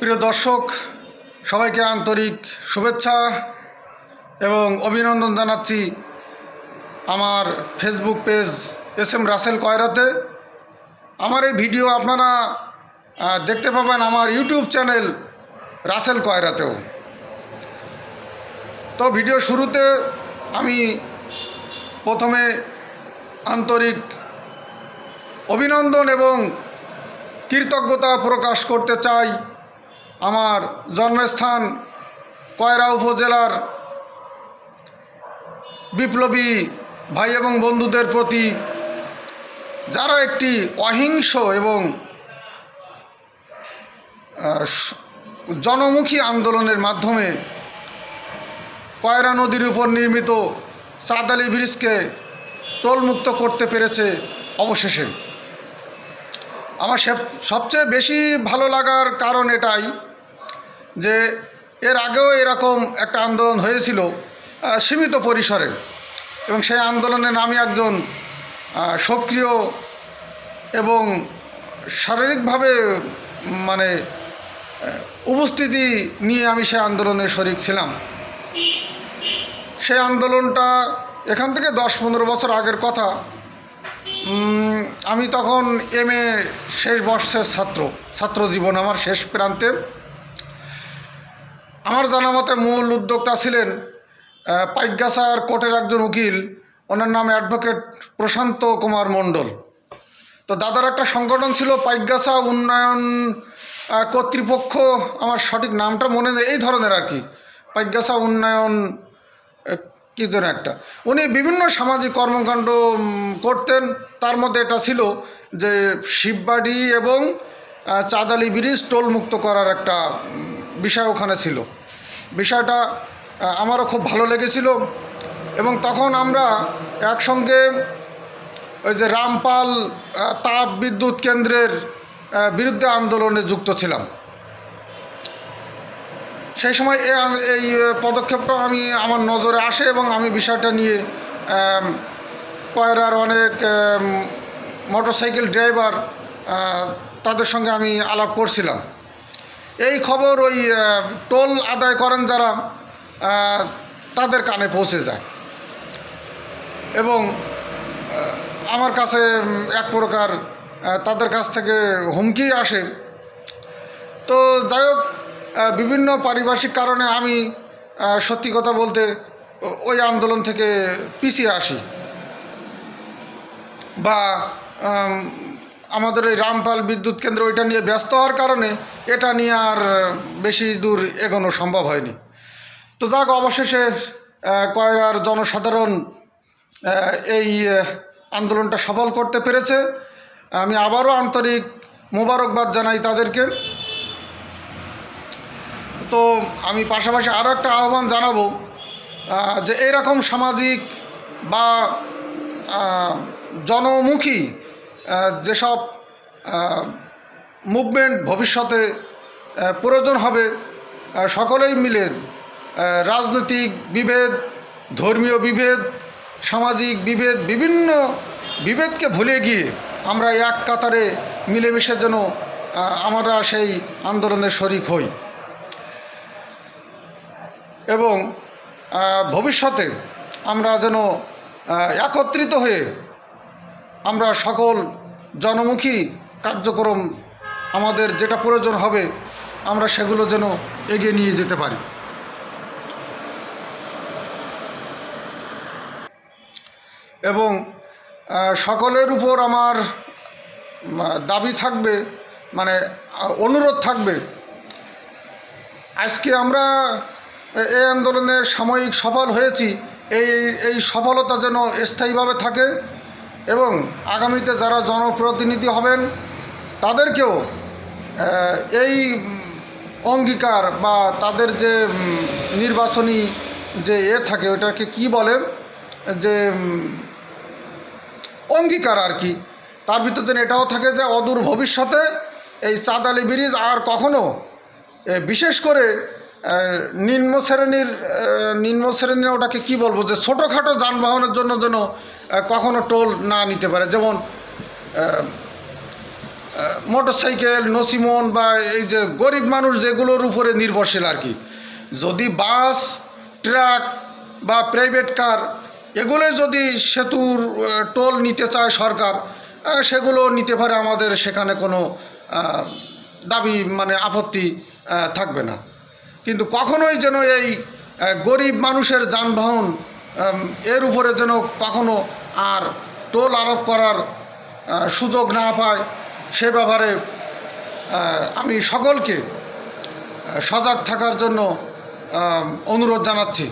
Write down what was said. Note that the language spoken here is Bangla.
প্রিয় দর্শক, সবাইকে আন্তরিক শুভেচ্ছা এবং অভিনন্দন জানাচ্ছি আমার Facebook page S M Rasel কয়রাতে আমার এই ভিডিও আপনারা দেখতে পাবেন আমার ইউটিউব চ্যানেল রাসেল কয়রাতেও তো ভিডিও শুরুতে আমি প্রথমে আন্তরিক অভিনন্দন এবং কৃতজ্ঞতা প্রকাশ করতে চাই আমার জন্মস্থান কয়রা উপজেলার বিপ্লবী ভাই এবং বন্ধুদের প্রতি যারা একটি অহিংস এবং জনমুখী আন্দোলনের মাধ্যমে কয়রা নদীর উপর নির্মিত চাঁদালি ব্রিজকে টোলমুক্ত করতে পেরেছে অবশেষে। আমার সব- সবচেয়ে বেশি ভালো লাগার কারণ এটাই যে এর আগেও এরকম একটা আন্দোলন হয়েছিল সীমিত পরিসরে। এবং সেই আন্দোলনে আমি একজন সক্রিয় এবং শারীরিকভাবে মানে উপস্থিতি নিয়ে আমি সেই আন্দোলনে শরিক ছিলাম। সেই আন্দোলনটা এখান থেকে দশ পনেরো বছর আগের কথা। আমি তখন এম এ শেষ বর্ষের ছাত্র ছাত্র জীবন আমার শেষ প্রান্তে। আমার জানা মতে মূল উদ্যোক্তা ছিলেন আহ, পাইকগাছার কোর্টের একজন উকিল ওনার নাম অ্যাডভোকেট প্রশান্ত কুমার মণ্ডল। তো দাদার একটা সংগঠন ছিল পাইকগাছা উন্নয়ন কর্তৃপক্ষ আমার সঠিক নামটা মনে নেই এই ধরনের আর কি। পাইকগাছা উন্নয়ন কি যেন একটা। উনি বিভিন্ন সামাজিক কর্মকাণ্ড করতেন তার মধ্যে এটা ছিল যে শিববাড়ি এবং চাঁদালি ব্রিজ টোল মুক্ত করার একটা বিষয় ওখানে ছিল। বিষয়টা আমারও খুব ভালো লেগেছিল এবং তখন আমরা একসঙ্গে ওই যে রামপাল তাপ বিদ্যুৎ কেন্দ্রের বিরুদ্ধে আন্দোলনে যুক্ত ছিলাম। সেই সময় এই পদক্ষেপটা আমি, আমার নজরে আসে এবং আমি বিষয়টা নিয়ে কয়রার অনেক মোটরসাইকেল ড্রাইভার তাদের সঙ্গে আমি আলাপ করছিলাম। এই খবর ওই টোল আদায় করেন যারা তাদের কানে পৌঁছে যায়। এবং আমার কাছে এক প্রকার তাদের কাছ থেকে হুমকি আসে। তো যাই হোক বিভিন্ন পারিপার্শ্বিক কারণে আমি সত্যি কথা বলতে, ওই আন্দোলন থেকে পিছিয়ে আসি। বা আমাদের এই রামপাল বিদ্যুৎ কেন্দ্র ওইটা নিয়ে ব্যস্ত হওয়ার কারণে এটা নিয়ে আর বেশি দূর এগোনো সম্ভব হয়নি। তো যাক, অবশেষে কয়রার জনসাধারণ এই আন্দোলনটা সফল করতে পেরেছে। আমি আবারও আন্তরিক মোবারকবাদ জানাই তাদেরকে। তো আমি পাশাপাশি আরও একটা আহ্বান জানাব যে এরকম সামাজিক বা জনমুখী যেসব মুভমেন্ট ভবিষ্যতে প্রয়োজন হবে সকলেই মিলে রাজনৈতিক বিভেদ, ধর্মীয় বিভেদ, সামাজিক বিভেদ, বিভিন্ন বিভেদকে ভুলে গিয়ে আমরা এক কাতারে মিলেমিশে যেন আমরা সেই আন্দোলনের শরিক হই। এবং ভবিষ্যতে আমরা যেন একত্রিত হয়ে আমরা সকল জনমুখী কার্যক্রম আমাদের যেটা প্রয়োজন হবে, আমরা সেগুলো যেন এগিয়ে নিয়ে যেতে পারি। এবং সকলের উপর আমার দাবি থাকবে মানে অনুরোধ থাকবে। আজকে আমরা এই আন্দোলনে সাময়িক সফল হয়েছি, এই এই সফলতা যেন স্থায়ীভাবে থাকে। এবং আগামীতে যারা জনপ্রতিনিধি হবেন, তাদেরকেও এই অঙ্গীকার বা তাদের যে নির্বাচনী যে এ থাকে, ওটাকে কি বলে? যে অঙ্গীকার আর কি। তার ভিতর এটাও থাকে যে, অদূর ভবিষ্যতে এই চাঁদালি ব্রিজ আর কখনো বিশেষ করে নিম্ন শ্রেণির নিম্ন শ্রেণির ওটাকে কি বলব? যে ছোটোখাটো যানবাহনের জন্য যেন কখনো টোল না নিতে পারে। যেমন মোটর সাইকেল নসিমন বা এই যে গরিব মানুষ যেগুলোর উপরে নির্ভরশীল আর কি। যদি বাস, ট্রাক বা প্রাইভেট কার এগুলো যদি সেতুর টোল নিতে চায় সরকার সেগুলো নিতে পারে আমাদের সেখানে কোনো দাবি মানে আপত্তি থাকবে না। কিন্তু কখনোই যেন এই গরিব মানুষের যানবাহন এর উপরে যেন কখনো আর টোল আরোপ করার সুযোগ না পায়, সে ব্যাপারে আমি সকলকে সজাগ থাকার জন্য অনুরোধ জানাচ্ছি।